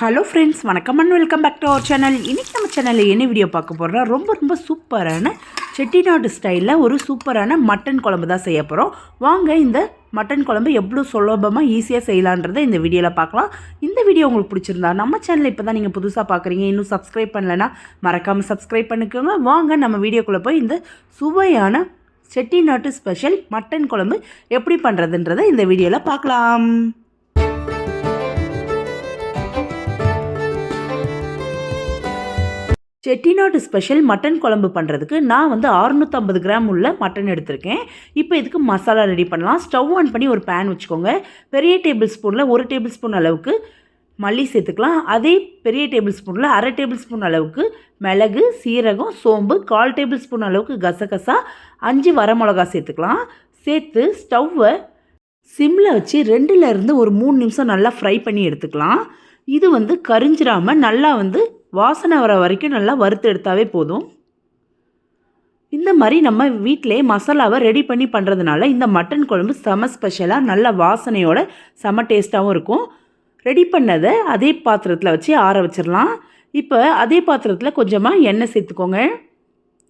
Hello friends வணக்கம் and welcome back to our channel இன்றைக்கி நம்ம சேனலில் என்ன வீடியோ பார்க்க போகிறோம் ரொம்ப ரொம்ப சூப்பரான செட்டிநாடு ஸ்டைலில் ஒரு சூப்பரான மட்டன் குழம்பு தான் செய்ய போகிறோம் வாங்க இந்த மட்டன் குழம்பு எவ்வளோ சுலபமாக ஈஸியாக செய்யலான்றதை இந்த வீடியோவில் பார்க்கலாம். இந்த வீடியோ உங்களுக்கு பிடிச்சிருந்தா நம்ம சேனலில் இப்போ தான் நீங்கள் புதுசாக பார்க்குறீங்க இன்னும் சப்ஸ்கிரைப் பண்ணலைன்னா மறக்காமல் சப்ஸ்கிரைப் பண்ணிக்கோங்க. வாங்க நம்ம வீடியோக்குள்ளே போய் இந்த சுவையான செட்டிநாட்டு ஸ்பெஷல் மட்டன் குழம்பு எப்படி பண்ணுறதுன்றதை இந்த வீடியோவில் பார்க்கலாம். செட்டிநாட்டு ஸ்பெஷல் மட்டன் குழம்பு பண்ணுறதுக்கு நான் வந்து 650 கிராம் உள்ள மட்டன் எடுத்திருக்கேன். இப்போ இதுக்கு மசாலா ரெடி பண்ணலாம். ஸ்டவ் ஆன் பண்ணி ஒரு பேன் வச்சுக்கோங்க. பெரிய டேபிள் ஸ்பூனில் ஒரு டேபிள் ஸ்பூன் அளவுக்கு மல்லி சேர்த்துக்கலாம். அதே பெரிய டேபிள் ஸ்பூனில் அரை டேபிள் ஸ்பூன் அளவுக்கு மிளகு சீரகம் சோம்பு கால் டேபிள் ஸ்பூன் அளவுக்கு கசகசா அஞ்சு வரமிளகா சேர்த்துக்கலாம். சேர்த்து ஸ்டவ்வை சிம்மில் வச்சு ரெண்டுலேருந்து ஒரு மூணு நிமிஷம் நல்லா ஃப்ரை பண்ணி எடுத்துக்கலாம். இது வந்து கரிஞ்சிராமல் நல்லா வந்து வாசனை வர வரைக்கும் நல்லா வறுத்து எடுத்தாவே போதும். இந்த மாதிரி நம்ம வீட்டிலே மசாலாவை ரெடி பண்ணி பண்ணுறதுனால இந்த மட்டன் குழம்பு செம ஸ்பெஷலாக நல்ல வாசனையோட செம டேஸ்ட்டாகவும் இருக்கும். ரெடி பண்ணதை அதே பாத்திரத்தில் வச்சு ஆற வச்சிடலாம் இப்போ அதே பாத்திரத்தில் கொஞ்சமாக எண்ணெய் சேர்த்துக்கோங்க.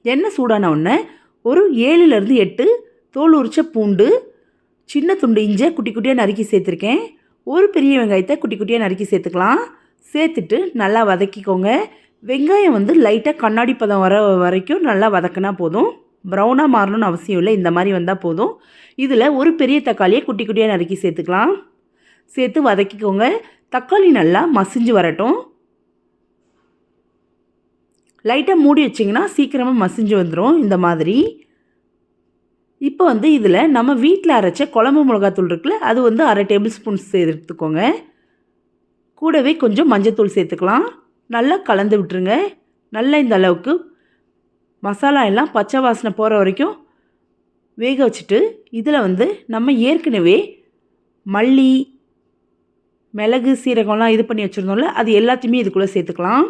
எண்ணெய் சூடான உடனே ஒரு ஏழுலேருந்து எட்டு தோல் உரிச்ச பூண்டு சின்ன துண்டு இஞ்சை குட்டி குட்டியாக நறுக்கி சேர்த்துருக்கேன். ஒரு பெரிய வெங்காயத்தை குட்டி குட்டியாக நறுக்கி சேர்த்துக்கலாம். சேர்த்துட்டு நல்லா வதக்கிக்கோங்க. வெங்காயம் வந்து லைட்டாக கண்ணாடி பதம் வர வரைக்கும் நல்லா வதக்கினா போதும். ப்ரௌனாக மாறணும்னு அவசியம் இல்லை. இந்த மாதிரி வந்தால் போதும். இதில் ஒரு பெரிய தக்காளியை குட்டி குட்டியாக நறுக்கி சேர்த்துக்கலாம். சேர்த்து வதக்கிக்கோங்க. தக்காளி நல்லா மசிஞ்சு வரட்டும். லைட்டாக மூடி வச்சிங்கன்னா சீக்கிரமாக மசிஞ்சு வந்துடும் இந்த மாதிரி. இப்போ வந்து இதில் நம்ம வீட்டில் அரைச்ச குழம்பு மிளகாத்தூள் இருக்குல்ல அது வந்து அரை டேபிள் ஸ்பூன் சேர்த்துக்கோங்க. கூடவே கொஞ்சம் மஞ்சத்தூள் சேர்த்துக்கலாம். நல்லா கலந்து விட்டுருங்க. நல்லா இந்த அளவுக்கு மசாலா எல்லாம் பச்சை வாசனை போகிற வரைக்கும் வேக வச்சுட்டு இதில் வந்து நம்ம ஏற்கனவே மல்லி மிளகு சீரகம்லாம் இது பண்ணி வச்சுருந்தோம்ல அது எல்லாத்தையுமே இதுக்குள்ளே சேர்த்துக்கலாம்.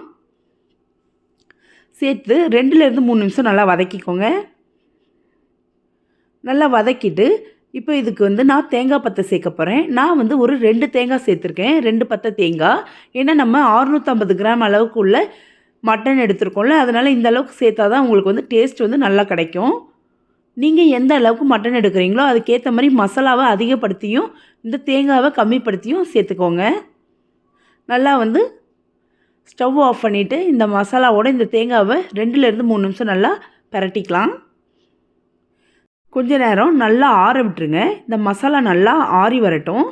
சேர்த்து ரெண்டுலேருந்து மூணு நிமிஷம் நல்லா வதக்கிக்கோங்க. நல்லா வதக்கிட்டு இப்போ இதுக்கு வந்து நான் தேங்காய் பத்தை சேர்க்க போகிறேன் நான் வந்து ஒரு ரெண்டு தேங்காய் சேர்த்துருக்கேன். ரெண்டு பத்தை தேங்காய். ஏன்னா நம்ம 650 கிராம் அளவுக்கு உள்ள மட்டன் எடுத்திருக்கோம்ல அதனால் இந்த அளவுக்கு சேர்த்தா தான் உங்களுக்கு வந்து டேஸ்ட் வந்து நல்லா கிடைக்கும். நீங்கள் எந்த அளவுக்கு மட்டன் எடுக்கிறீங்களோ அதுக்கேற்ற மாதிரி மசாலாவை அதிகப்படுத்தியும் இந்த தேங்காவை கம்மிப்படுத்தியும் சேர்த்துக்கோங்க. நல்லா வந்து ஸ்டவ் ஆஃப் பண்ணிவிட்டு இந்த மசாலாவோட இந்த தேங்காவை ரெண்டுலேருந்து மூணு நிமிஷம் நல்லா பிரட்டிக்கலாம். கொஞ்ச நேரம் நல்லா ஆற விட்டுருங்க. இந்த மசாலா நல்லா ஆறி வரட்டும்.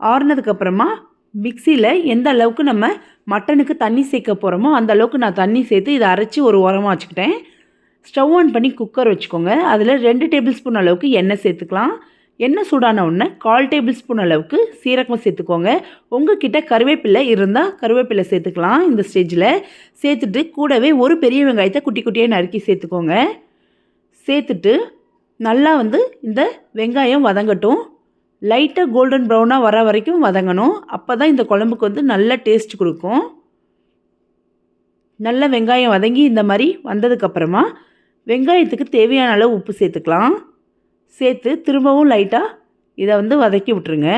ஆறுனதுக்கப்புறமா மிக்சியில் எந்த அளவுக்கு நம்ம மட்டனுக்கு தண்ணி சேர்க்க போகிறோமோ அந்த அளவுக்கு நான் தண்ணி சேர்த்து இதை அரைச்சி ஒரு உரமாக வச்சுக்கிட்டேன். ஸ்டவ் ஆன் பண்ணி குக்கர் வச்சுக்கோங்க. அதில் ரெண்டு டேபிள் ஸ்பூன் அளவுக்கு எண்ணெய் சேர்த்துக்கலாம். எண்ணெய் சூடான உடனே கால் டேபிள் ஸ்பூன் அளவுக்கு சீரகம் சேர்த்துக்கோங்க. உங்ககிட்ட கருவேப்பிலை இருந்தால் கருவேப்பிலை சேர்த்துக்கலாம் இந்த ஸ்டேஜில். சேர்த்துட்டு கூடவே ஒரு பெரிய வெங்காயத்தை குட்டி குட்டியாக நறுக்கி சேர்த்துக்கோங்க. சேர்த்துட்டு நல்லா வந்து இந்த வெங்காயம் வதங்கட்டும். லைட்டாக கோல்டன் ப்ரௌனாக வர வரைக்கும் வதங்கணும். அப்போ தான் இந்த குழம்புக்கு வந்து நல்ல டேஸ்ட் கொடுக்கும். நல்ல வெங்காயம் வதங்கி இந்த மாதிரி வந்ததுக்கப்புறமா வெங்காயத்துக்கு தேவையான அளவு உப்பு சேர்த்துக்கலாம். சேர்த்து திரும்பவும் லைட்டாக இதை வந்து வதக்கி விட்டுருங்க.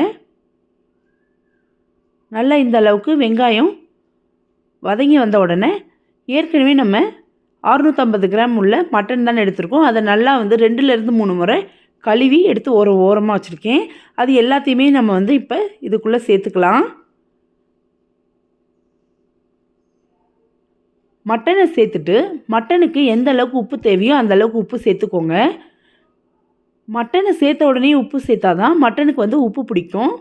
நல்லா இந்த அளவுக்கு வெங்காயம் வதங்கி வந்த உடனே ஏற்கனவே நம்ம அறுநூற்றம்பது கிராம் உள்ள மட்டன் தான் எடுத்திருக்கோம். அதை நல்லா வந்து ரெண்டுலேருந்து மூணு முறை கழுவி எடுத்து ஒரு ஓரமாக வச்சுருக்கேன். அது எல்லாத்தையுமே நம்ம வந்து இப்போ இதுக்குள்ளே சேர்த்துக்கலாம். மட்டனை சேர்த்துட்டு மட்டனுக்கு எந்த அளவுக்கு உப்பு தேவையோ அந்த அளவுக்கு உப்பு சேர்த்துக்கோங்க. மட்டனை சேர்த்த உடனே உப்பு சேர்த்தா தான் மட்டனுக்கு வந்து உப்பு பிடிக்கும்.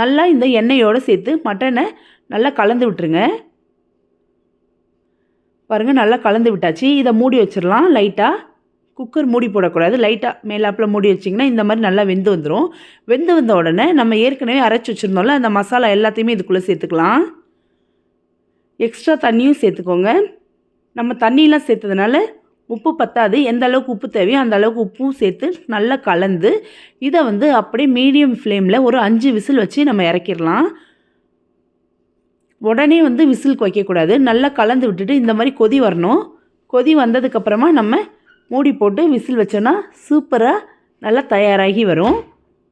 நல்லா இந்த எண்ணெயோடு சேர்த்து மட்டனை நல்லா கலந்து விட்டுருங்க. பாருங்கள் நல்லா கலந்து விட்டாச்சு. இதை மூடி வச்சிடலாம். லைட்டாக குக்கர் மூடி போடக்கூடாது. லைட்டாக மேலாப்பில் மூடி வச்சிங்கன்னா இந்த மாதிரி நல்லா வெந்து வந்துடும் வெந்து வந்த உடனே நம்ம ஏற்கனவே அரைச்சி வச்சுருந்தோம்ல அந்த மசாலா எல்லாத்தையுமே இதுக்குள்ளே சேர்த்துக்கலாம். எக்ஸ்ட்ரா தண்ணியும் சேர்த்துக்கோங்க. நம்ம தண்ணியெலாம் சேர்த்ததுனால உப்பு பத்தாது. எந்த அளவுக்கு உப்பு தேவையோ அந்த அளவுக்கு உப்பும் சேர்த்து நல்லா கலந்து இதை வந்து அப்படியே மீடியம் ஃப்ளேமில் ஒரு அஞ்சு விசில் வச்சு நம்ம இறக்கிடலாம். உடனே வந்து விசிலுக்கு வைக்கக்கூடாது நல்லா கலந்து விட்டுட்டு இந்த மாதிரி கொதி வரணும். கொதி வந்ததுக்கப்புறமா நம்ம மூடி போட்டு விசில் வச்சோன்னா சூப்பராக நல்லா தயாராகி வரும்.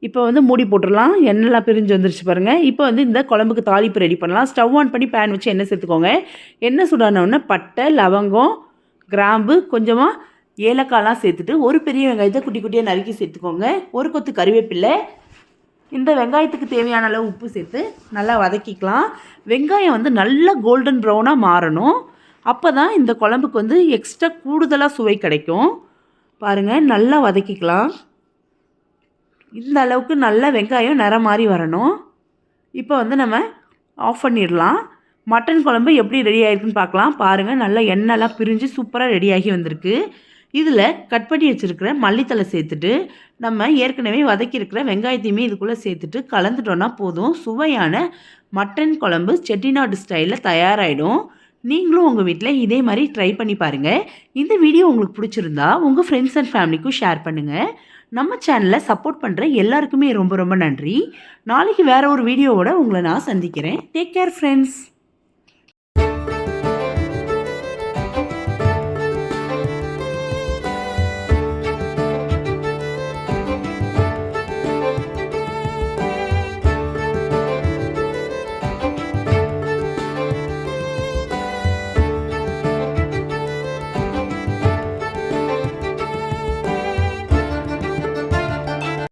இப்போ வந்து மூடி போட்டுடலாம். எண்ணெய்லாம் பிரிஞ்சு வந்துருச்சு பாருங்கள் இப்போ வந்து இந்த குழம்புக்கு தாளிப்பு ரெடி பண்ணலாம். ஸ்டவ் ஆன் பண்ணி பேன் வச்சு எண்ணெய் சேர்த்துக்கோங்க. எண்ணெய் சுடானவுடனே பட்டை லவங்கம் கிராம்பு கொஞ்சமாக ஏலக்காய்லாம் சேர்த்துட்டு ஒரு பெரிய வெங்காயத்தை குட்டி குட்டியாக நறுக்கி சேர்த்துக்கோங்க. ஒரு கொத்து கருவேப்பில்லை இந்த வெங்காயத்துக்கு தேவையான அளவு உப்பு சேர்த்து நல்லா வதக்கிக்கலாம். வெங்காயம் வந்து நல்லா கோல்டன் ப்ரௌனாக மாறணும். அப்போ தான் இந்த குழம்புக்கு வந்து எக்ஸ்ட்ரா கூடுதலாக சுவை கிடைக்கும். பாருங்கள் நல்லா வதக்கிக்கலாம். இந்த அளவுக்கு நல்ல வெங்காயம் நிறம் மாதிரி வரணும். இப்போ வந்து நம்ம ஆஃப் பண்ணிடலாம். மட்டன் குழம்பு எப்படி ரெடி ஆகிருக்குன்னு பார்க்கலாம். பாருங்கள் நல்லா எண்ணெய்லாம் பிரிஞ்சு சூப்பராக ரெடியாகி வந்திருக்கு. இதில் கட் பண்ணி வச்சுருக்கிற மல்லித்தலை சேர்த்துட்டு நம்ம ஏற்கனவே வதக்கியிருக்கிற வெங்காயத்தையுமே இதுக்குள்ளே சேர்த்துட்டு கலந்துட்டோன்னா போதும். சுவையான மட்டன் குழம்பு செட்டிநாடு ஸ்டைலில் தயாராகிடும் நீங்களும் உங்கள் வீட்டில் இதே மாதிரி ட்ரை பண்ணி பாருங்கள் இந்த வீடியோ உங்களுக்கு பிடிச்சிருந்தா உங்கள் ஃப்ரெண்ட்ஸ் அண்ட் ஃபேமிலிக்கும் ஷேர் பண்ணுங்கள் நம்ம சேனலை சப்போர்ட் பண்ணுற எல்லாருக்குமே ரொம்ப ரொம்ப நன்றி. நாளைக்கு வேறு ஒரு வீடியோவோட உங்களை நான் சந்திக்கிறேன். Take care friends